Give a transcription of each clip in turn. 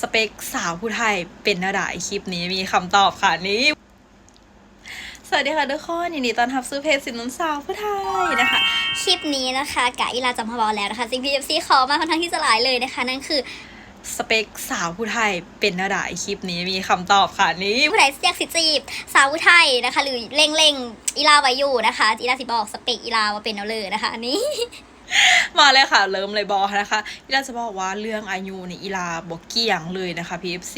สเปคสาวผู้ไทยเป็นหน้าด่ายคลิปนี้มีคำตอบค่ะนี้ สวัสดีค่ะทุกคนยินดีต้อนรับสู่เพจสินนุนสาวผู้ไทยนะคะ คลิปนี้นะคะกะอีลาจะมาบอกแล้วนะคะสิ่ง PFC ขอมาค่อนข้างที่จะหลายเลยนะคะ นั่นคือสเปคสาวผู้ไทยเป็นหน้าด่ายคลิปนี้มีคำตอบค่ะนี้ผู้ใดอยากสิจีบ สาวผู้ไทยนะคะ หรือเร่งๆอีลาไว้อยู่นะคะอีลาสิบอกสเปคอีลาว่าเป็นเอาเลยนะคะอันนี้ มาเลยค่ะ เริ่มเลยบอนะคะอีลาจะบอกว่าเรื่องอายุนี่อีลาบอกเกี่ยงเลยนะคะ PFC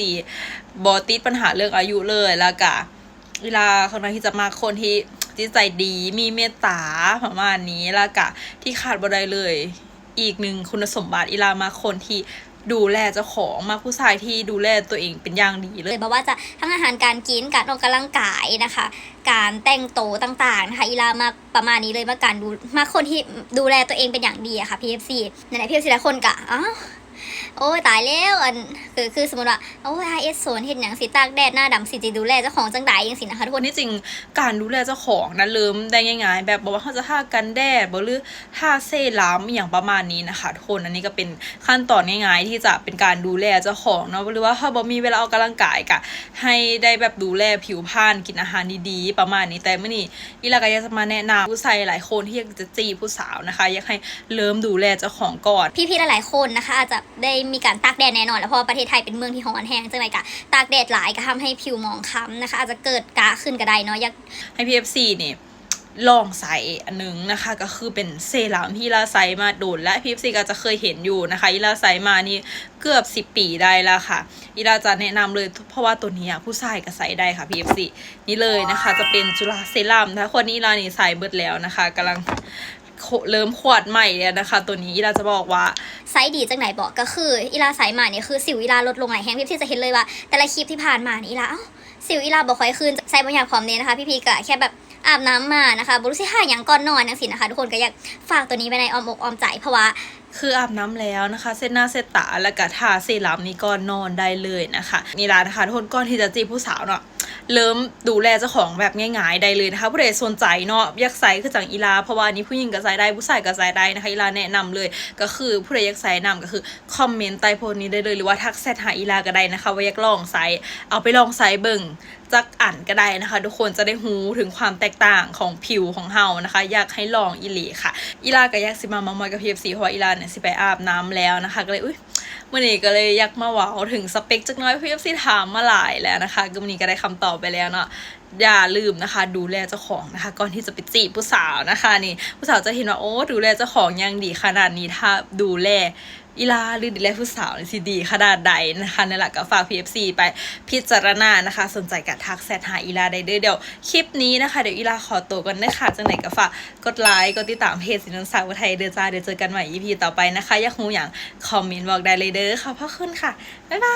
บอติดปัญหาเรื่องอายุเลยแล้วก็อีลาคนนั้นที่จะมาคนที่จิตใจดีมีเมตตาประมาณนี้แล้วก็ที่ขาดบ่ได้เลย อีกหนึ่งคุณสมบัติอีลามาคนที่ ดูแลเจ้าของมาผู้ชายที่ดูแลตัวเองเป็นอย่างดีเลเลยยบอกว่าจะทั้งอาหารการกินการออกกำลังกายนะคะ การแต่งโตวต่างๆนะคะอีลามาประมาณนี้เลยมาการดูมาคนที่ดูแลตัวเองเป็นอย่างดีอะค่ะ PFC ไหนแหละ PFC หลายคนกะอ้าว โอ้ยตายแล้วอันคือคือสมมติว่าโอ้ย IS โซนเห็นอย่างสีตากแดดหน้าดำสีจีดูแลเจ้าของจังไดยังสินะคะทุกคคนนที่จริงการดูแลเจ้าของนั้นเริ่มได้ง่าย ๆ แบบบอกว่าเขาจะท่ากันแดดบ่หรือท่าเซรั่มอหย่างประมาณนี้นะคะทุกคนอันนี้ก็เป็นขั้นตอนง่าย ๆ ที่จะเป็นการดูแลเจ้าของเนาะหรือว่าถ้าบ่มีเวลาออกกำลังกายก็ให้ได้แบบดูแลผิวพรรณกินอาหารดีๆประมาณนี้แต่เมื่อนี้อีลาก็อยากจะมาแนะนำผู้ชายหลายคนที่อยากจะจีบผู้สาวนะคะอยากให้เริ่มดูแลเจ้าของก่อน พี่ๆหลายๆคนนะคะอาจจะได้มีการตากแดดแน่นอนแล้วเพราะประเทศไทยเป็นเมืองที่ร้อนแห้งจังไรกะตากแดดหลายก็ทำให้ผิวหมองคล้ำนะคะ อาจจะเกิดกาขึ้นก็ได้เนาะอยากให้ PFC เนี่ยลองใส่อันหนึงนะคะ ก็คือเป็นเซรั่มที่ลาไซมาโดนและ PFC ก็จะเคยเห็นอยู่นะคะอีลาไซมานี่เกือบ 10 ปีได้แล้วค่ะอีลาจะแนะนำเลยเพราะว่าตัวนี้ผู้ชายก็ใส่ได้ค่ะ PFC นี่เลยนะคะ จะเป็นจุฬาเซรั่มถ้าคนนี้อีลานี่ใส่เบิดแล้วนะคะกำลังเริ่มขวดใหม่เลยนะคะ ตัวนี้อีลาจะบอกว่า ไซส์ดีจังไหนบอกก็คืออีลาไซส์มาเนี่ยคือสิวอีลาลดลงหลายแห้งพี่ๆจะเห็นเลยว่าแต่ละคลิปที่ผ่านมานี่อีลาเอ้าสิวอีลาบอกค่อยขึ้นใส่บางอย่างพร้อมเนี่ยนะคะ พี่ๆก็แค่แบบอาบน้ำมานะคะบรู้สิหาอย่างก่อนนอนนังสินะคะ ทุกคนก็อยากฝากตัวนี้ไว้ในออมอกออมใจเพราะว่าคืออาบน้ำแล้วนะคะ เส้นหน้าเส้นตาแล้วก็ทาเซรั่มนี่ก็นอนได้เลยนะคะนี่ละนะคะทุกคนก่อนที่จะจีบผู้สาวเนาะ เริ่มดูแลเจ้าของแบบง่ายๆได้เลยนะคะผู้ใดสนใจเนาะอยากใส่คือจังอีลาเพราะว่านี้ผู้หญิงก็ใส่ได้ผู้ชายก็ใส่ได้นะคะอีลาแนะนำเลยก็คือผู้ใดอยากใส่นำก็คือคอมเมนต์ใต้โพสต์นี้ได้เลยหรือว่าทักแชทหาอีลาก็ได้นะคะว่าอยากลองใส่เอาไปลองใส่เบิ่งจักอ่านก็ได้นะคะ ทุกคนจะได้หูถึงความแตกต่างของผิวของเฮานะคะ อยากให้ลองอีหลีค่ะ อีลาก็อยากสิมามามอยกับพีเอฟซีเพราะว่าอีลาเนี่ยสิไปอาบน้ำแล้วนะคะก็เลยอุ้ย มื่อนี้ก็เลยอยากมาเว้าถึงสเปคจักน้อยพีเอฟซีถามมาหลายแล้วนะคะก็วันนี้ก็ได้คำตอบไปแล้วเนาะ อย่าลืมนะคะ ดูแลเจ้าของนะคะ ก่อนที่จะไปจีบผู้สาวนะคะนี่ผู้สาวจะเห็นว่าโอ้ดูแลเจ้าของยังดีขนาดนี้ถ้าดูแลอีลาหรือดูแลผู้สาวนี่สิดีขนาดใดนะคะนั่นแหละก็ฝาก PFC ไปพิจารณานะคะ สนใจกับทักแซดหาอีลาได้เด้อเดี๋ยวคลิปนี้นะคะ เดี๋ยวอีลาขอตัวกันนะคะจังไหนก็ฝากกดไลค์กดติดตามเพจสินนสาวไทยเด้อจ้าเดี๋ยวเจอกันใหม่ EP ต่อไปนะคะ อยากรู้อย่างคอมเมนต์บอกได้เลยเด้อขอบพระคุณค่ะ บ๊ายบาย